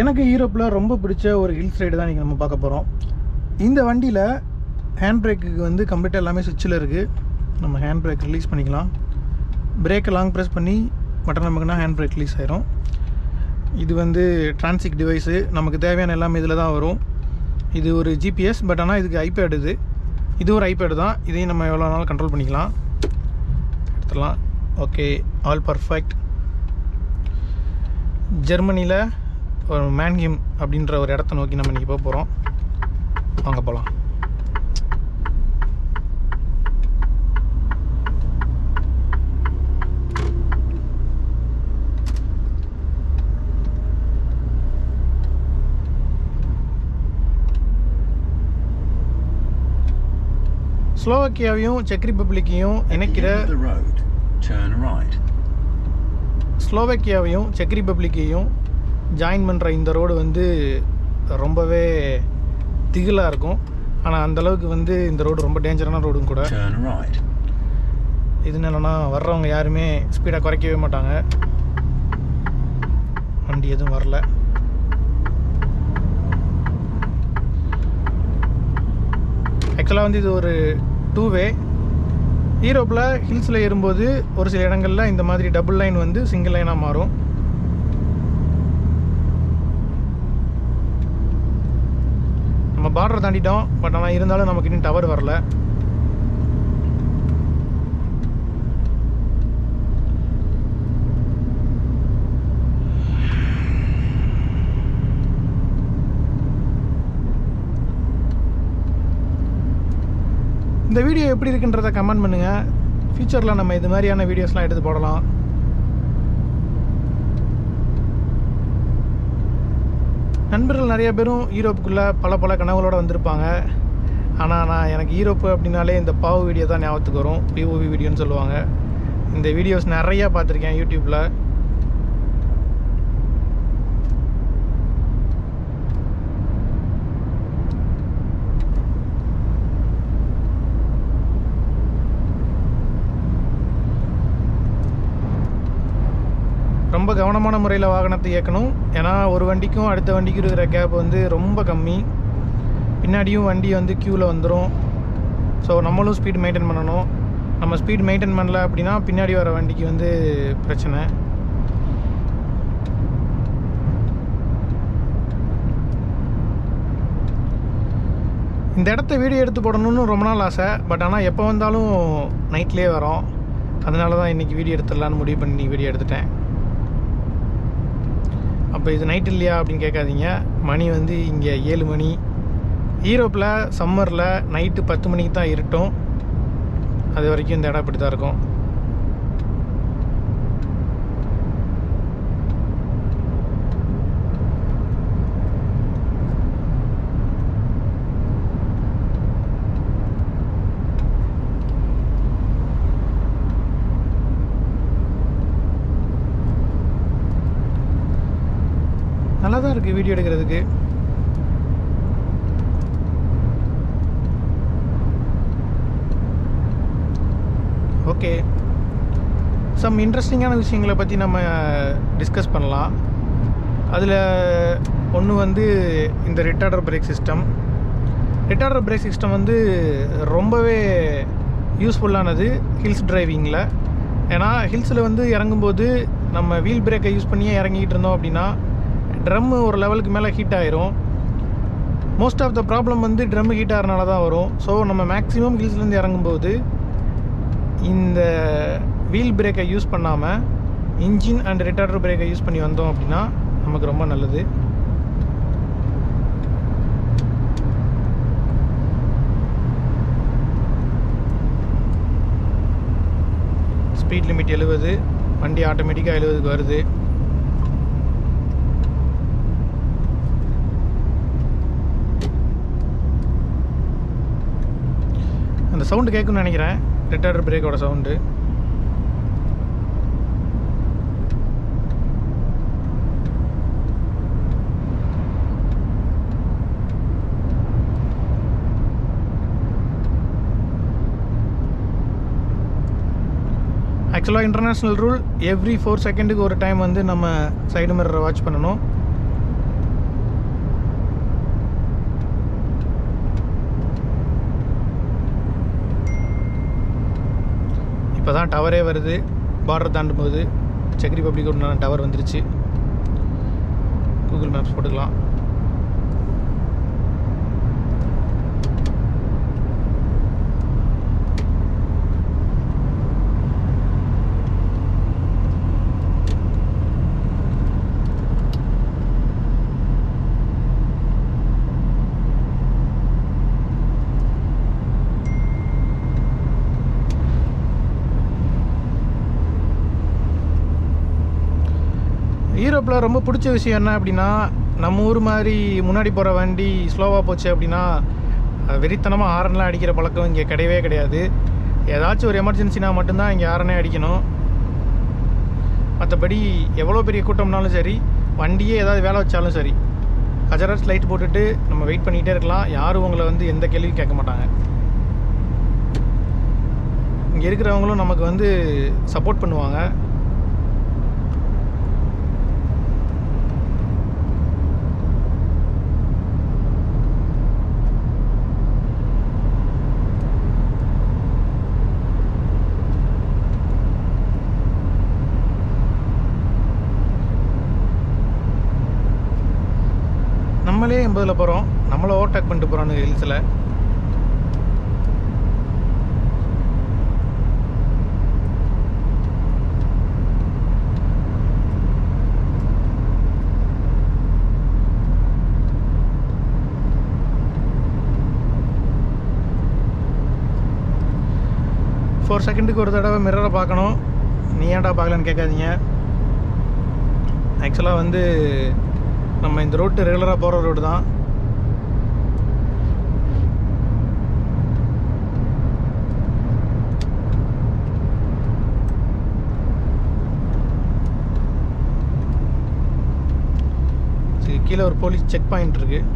எனக்கு யூரோப்பில் ரொம்ப பிடிச்ச ஒரு ஹில்ஸ் ரைடு தான் நீங்கள் நம்ம பார்க்க போகிறோம் இந்த வண்டியில் ஹேண்ட் பிரேக்குக்கு வந்து கம்ப்ளீட்டாக எல்லாமே சுவிட்சில் இருக்குது நம்ம ஹேண்ட் பிரேக் ரிலீஸ் பண்ணிக்கலாம். பிரேக்கை லாங் ப்ரெஸ் பண்ணி பட்டன் நமக்குன்னா ஹேண்ட் பிரேக் ரிலீஸ் ஆயிரும். இது வந்து டிரான்சிக் டிவைஸு நமக்கு தேவையான எல்லாமே இதில் தான் வரும். இது ஒரு ஜிபிஎஸ் பட் ஆனால் இதுக்கு ஐபேடு இது. இது ஒரு ஐபேடு தான். இதையும் நம்ம எவ்வளோ நாள் கண்ட்ரோல் பண்ணிக்கலாம். எடுத்துடலாம். ஓகே ஆல் பர்ஃபெக்ட் ஜெர்மனியில் ஒரு மேன்ஹிம் அப்படின்ற ஒரு இடத்த நோக்கி நம்ம இன்றைக்கி போக போகிறோம் வாங்க போகலாம் ஸ்லோவக்கியாவையும் செக் ரிப்பப்ளிக்கையும் இணைக்கிற. ஸ்லோவேக்கியாவையும் செக் ரிப்பப்ளிக்கையும் ஜாயின் பண்ணுற இந்த ரோடு வந்து ரொம்பவே திகிலாக இருக்கும். ஆனால் அந்தளவுக்கு வந்து இந்த ரோடு ரொம்ப டேஞ்சரான ரோடும் கூட. இது என்னென்னா வர்றவங்க யாருமே ஸ்பீடை குறைக்கவே மாட்டாங்க. வண்டி எதுவும் வரல. ஆக்சுவலாக வந்து இது ஒரு டூ வே ஈரோப்பில் ஹில்ஸில் ஏறும்போது ஒரு சில இடங்களில் இந்த மாதிரி டபுள் லைன் வந்து சிங்கிள் லைனாக மாறும். பார்டர் தாண்டிட்டோம் பட் ஆனால் இருந்தாலும் நமக்கு இன்னும் டவர் வரல. இந்த வீடியோ எப்படி இருக்குன்றத கமெண்ட் பண்ணுங்கள் ஃப்யூச்சரில் நம்ம இது மாதிரியான வீடியோஸ்லாம் எடுத்து போடலாம். நண்பர்கள் நிறைய பேரும் ஈரோப்புக்குள்ளே பல பல கனவுகளோடு வந்திருப்பாங்க. ஆனால் நான் எனக்கு ஈரோப்பு அப்படின்னாலே இந்த பாவு வீடியோ தான் ஞாபகத்துக்கு வரும். பிஓவி வீடியோன்னு சொல்லுவாங்க. இந்த வீடியோஸ் நிறையா பார்த்துருக்கேன் யூடியூப்பில் ரொம்ப கவனமான முறையில் வாகனத்தை இயக்கணும். ஏன்னா ஒரு வண்டிக்கும் அடுத்த வண்டிக்கும் இருக்கிற கேப் வந்து ரொம்ப கம்மி. பின்னாடியும் வண்டி வந்து க்யூவில் வந்துடும் ஸோ நம்மளும் ஸ்பீட் மெயின்டைன் பண்ணணும். நம்ம ஸ்பீட் மெயின்டைன் பண்ணல அப்படின்னா பின்னாடி வர வண்டிக்கு வந்து பிரச்சனை. இந்த இடத்த வீடியோ எடுத்து போடணும்னு ரொம்ப நாள் ஆசை. பட் ஆனால் எப்போ வந்தாலும் நைட்லேயே வரோம். அதனால தான் இன்றைக்கி வீடியோ எடுத்துடலான்னு முடிவு பண்ணி வீடியோ எடுத்துட்டேன். அப்போ இது நைட் இல்லையா அப்படின்னு கேட்காதீங்க. மணி வந்து இங்கே ஏழு மணி. ஈரோப்பில் சம்மரில் நைட்டு பத்து மணிக்கு தான் இருட்டும். அது வரைக்கும் இந்த இடம் இப்படி தான் இருக்கும் நல்லா தான் இருக்குது வீடியோ எடுக்கிறதுக்கு. ஓகே சம் இன்ட்ரெஸ்டிங்கான விஷயங்களை பற்றி நம்ம டிஸ்கஸ் பண்ணலாம். அதில் ஒன்று வந்து இந்த retarder brake system retarder brake system வந்து ரொம்பவே யூஸ்ஃபுல்லானது ஹில்ஸ் டிரைவிங்கில் ஏன்னா ஹில்ஸில் வந்து இறங்கும்போது நம்ம வீல் பிரேக்கை யூஸ் பண்ணியே இறங்கிக்கிட்டு இருந்தோம் அப்படின்னா ட்ரம்மு ஒரு லெவலுக்கு மேலே ஹீட் ஆயிரும். மோஸ்ட் ஆஃப் த ப்ராப்ளம் வந்து ட்ரம் ஹீட் ஆகிறனால தான் வரும். ஸோ நம்ம மேக்ஸிமம் ஹில்ஸ்லேருந்து இறங்கும்போது இந்த வீல் பிரேக்கை யூஸ் பண்ணாமல் இன்ஜின் அண்ட் ரிட்டார்டர் பிரேக்கை யூஸ் பண்ணி வந்தோம் அப்படின்னா நமக்கு ரொம்ப நல்லது. ஸ்பீட் லிமிட் எழுபது வண்டி ஆட்டோமேட்டிக்காக எழுபதுக்கு வருது. அந்த சவுண்டு கேட்கும்னு நினைக்கிறேன். ரிட்டார்டர் பிரேக்கோட சவுண்டு. ஆக்சுவலாக இன்டர்நேஷ்னல் ரூல் எவ்ரி ஃபோர் செகண்டுக்கு ஒரு டைம் வந்து நம்ம சைடு மிரரை வாட்ச் பண்ணணும். இப்போ தான் டவரே வருது. பார்டர் தாண்டும் போது செக் ரிப்பப்ளிக் உண்டான டவர் வந்துருச்சு. கூகுள் மேப்ஸ் போட்டுக்கலாம். யூரோப்பில் ரொம்ப பிடிச்ச விஷயம் என்ன அப்படின்னா நம்ம ஊர் மாதிரி முன்னாடி போகிற வண்டி ஸ்லோவாக போச்சு அப்படின்னா வெறித்தனமாக ஹாரன்லாம் அடிக்கிற பழக்கம் இங்கே கிடையவே கிடையாது. ஏதாச்சும் ஒரு எமர்ஜென்சினா மட்டும்தான் இங்கே ஹாரனே அடிக்கணும். மற்றபடி எவ்வளோ பெரிய கூட்டம்னாலும் சரி வண்டியே ஏதாவது வேலை வச்சாலும் சரி கஜரஸ் லைட் போட்டுட்டு நம்ம வெயிட் பண்ணிகிட்டே இருக்கலாம். யாரும் உங்களை வந்து எந்த கேள்வியும் கேட்க மாட்டாங்க. இங்கே இருக்கிறவங்களும் நமக்கு வந்து சப்போர்ட் பண்ணுவாங்க. நம்மளே எண்பதில் போகிறோம் நம்மளை ஓவர்டேக் பண்ணிட்டு போகிறோம் ஹில்ஸில் ஃபோர் செகண்டுக்கு ஒரு தடவை மிரரை பார்க்கணும். நீ ஏன்டா பார்க்கலன்னு கேட்காதீங்க. ஆக்சுவலாக வந்து நம்ம இந்த ரோட்டு ரெகுலராக போகிற ரோடு தான். கீழே ஒரு போலீஸ் செக் பாயிண்ட் இருக்குது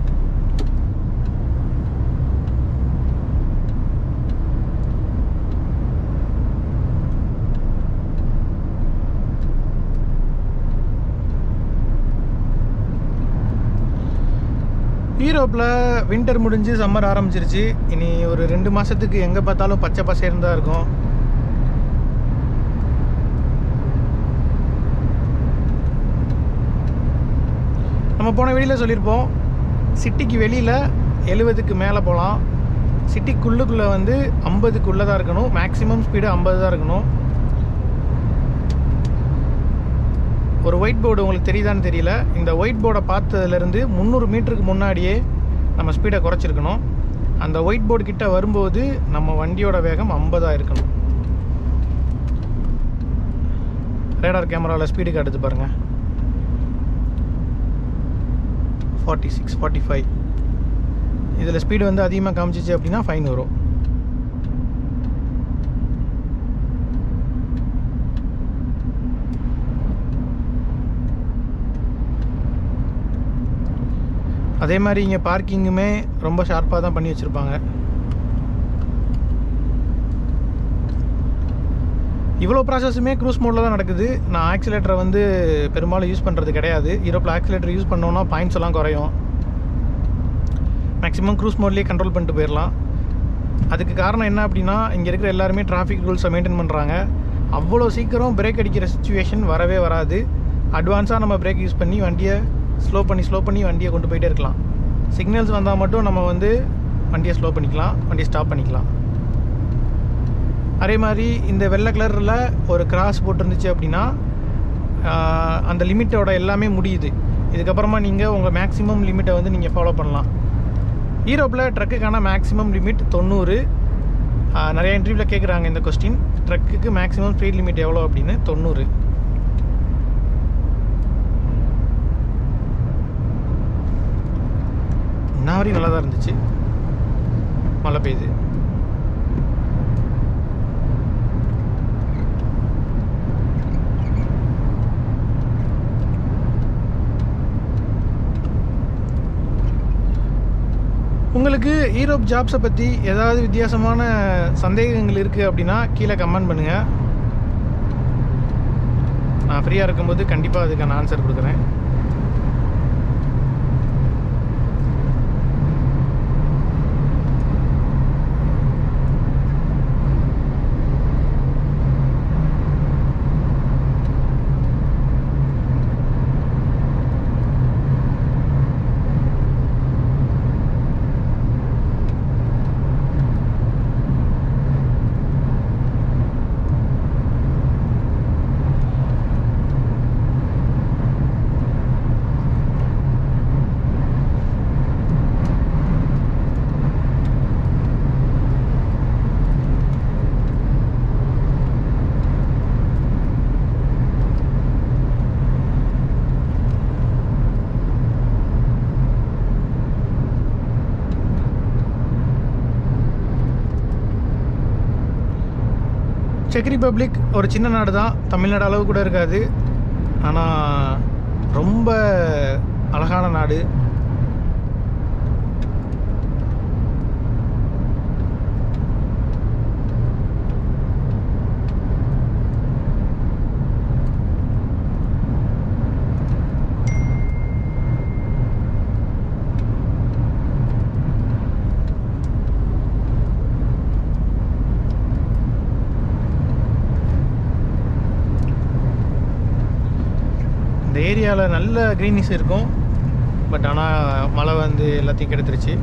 யூரோப்பில் வின்டர் முடிஞ்சு சம்மர் ஆரம்பிச்சிருச்சு. இனி ஒரு ரெண்டு மாதத்துக்கு எங்கே பார்த்தாலும் பச்சை பசேர்னு தான் இருக்கும். நம்ம போன வெளியில் சொல்லியிருப்போம் சிட்டிக்கு வெளியில் எழுபதுக்கு மேலே போகலாம். சிட்டிக்குள்ளுக்குள்ளே வந்து ஐம்பதுக்குள்ளே தான் இருக்கணும். மேக்ஸிமம் ஸ்பீடு ஐம்பது தான் இருக்கணும். ஒரு ஒயிட் போர்டு உங்களுக்கு தெரியுதான்னு தெரியல. இந்த ஒயிட் போர்டை பார்த்ததுலேருந்து முந்நூறு மீட்டருக்கு முன்னாடியே நம்ம ஸ்பீடை குறைச்சிருக்கணும். அந்த ஒயிட் போர்டு கிட்ட வரும்போது நம்ம வண்டியோட வேகம் ஐம்பதாக இருக்கணும். ரேடார் கேமராவில் ஸ்பீடு காட்டுது பாருங்கள் ஃபார்ட்டி சிக்ஸ் ஃபார்ட்டி ஃபைவ் இதில் ஸ்பீடு வந்து அதிகமாக காமிச்சிச்சு அப்படின்னா ஃபைன் வரும். அதே மாதிரி இங்கே பார்க்கிங்குமே ரொம்ப ஷார்ப்பாக தான் பண்ணி வச்சுருப்பாங்க. இவ்வளோ ப்ராசஸுமே க்ரூஸ் மோடில் தான் நடக்குது. நான் ஆக்சிலேட்டரை வந்து பெரும்பாலும் யூஸ் பண்ணுறது கிடையாது. ஈரோப்பில் ஆக்சிலேட்டர் யூஸ் பண்ணோன்னா பாயிண்ட்ஸ் எல்லாம் குறையும். மேக்ஸிமம் க்ரூஸ் மோட்லேயே கண்ட்ரோல் பண்ணிட்டு போயிடலாம் அதுக்கு காரணம் என்ன அப்படின்னா இங்கே இருக்கிற எல்லாருமே டிராஃபிக் ரூல்ஸை மெயின்டைன் பண்ணுறாங்க அவ்வளோ சீக்கிரம் பிரேக் அடிக்கிற சுச்சுவேஷன் வரவே வராது. அட்வான்ஸாக நம்ம பிரேக் யூஸ் பண்ணி வண்டியை ஸ்லோ பண்ணி ஸ்லோ பண்ணி வண்டியை கொண்டு போயிட்டே இருக்கலாம். சிக்னல்ஸ் வந்தால் மட்டும் நம்ம வந்து வண்டியை ஸ்லோ பண்ணிக்கலாம் வண்டியை ஸ்டாப் பண்ணிக்கலாம். அதே மாதிரி இந்த வெள்ளை கலரில் ஒரு கிராஸ் போட்டிருந்துச்சு அப்படின்னா அந்த லிமிட்டோட எல்லாமே முடியுது. இதுக்கப்புறமா நீங்கள் உங்கள் மேக்ஸிமம் லிமிட்டை வந்து நீங்கள் ஃபாலோ பண்ணலாம். ஈரோப்பில் ட்ரக்குக்கான மேக்ஸிமம் லிமிட் தொண்ணூறு. நிறையா நிறைய இன்டர்வியூவில் கேட்குறாங்க இந்த கொஸ்டின் ட்ரக்குக்கு மேக்ஸிமம் ஸ்பீட் லிமிட் எவ்வளோ அப்படின்னு? தொண்ணூறு. நான் வரையும் நல்லா தான் இருந்துச்சு. மழை பெய்யுது. உங்களுக்கு ஈரோப் ஜாப்ஸை பற்றி ஏதாவது வித்தியாசமான சந்தேகங்கள் இருக்குது அப்படின்னா கீழே கமெண்ட் பண்ணுங்கள் நான் ஃப்ரீயாக இருக்கும்போது கண்டிப்பாக அதுக்கான ஆன்சர் கொடுக்குறேன். செக் ரிப்பப்ளிக் ஒரு சின்ன நாடு தான் தமிழ்நாடு அளவு கூட இருக்காது. ஆனால் ரொம்ப அழகான நாடு. இந்த ஏரியாவில் நல்ல க்ரீனிஸ் இருக்கும். பட் ஆனால் மழை வந்து எல்லாத்தையும் கெடுத்துருச்சு.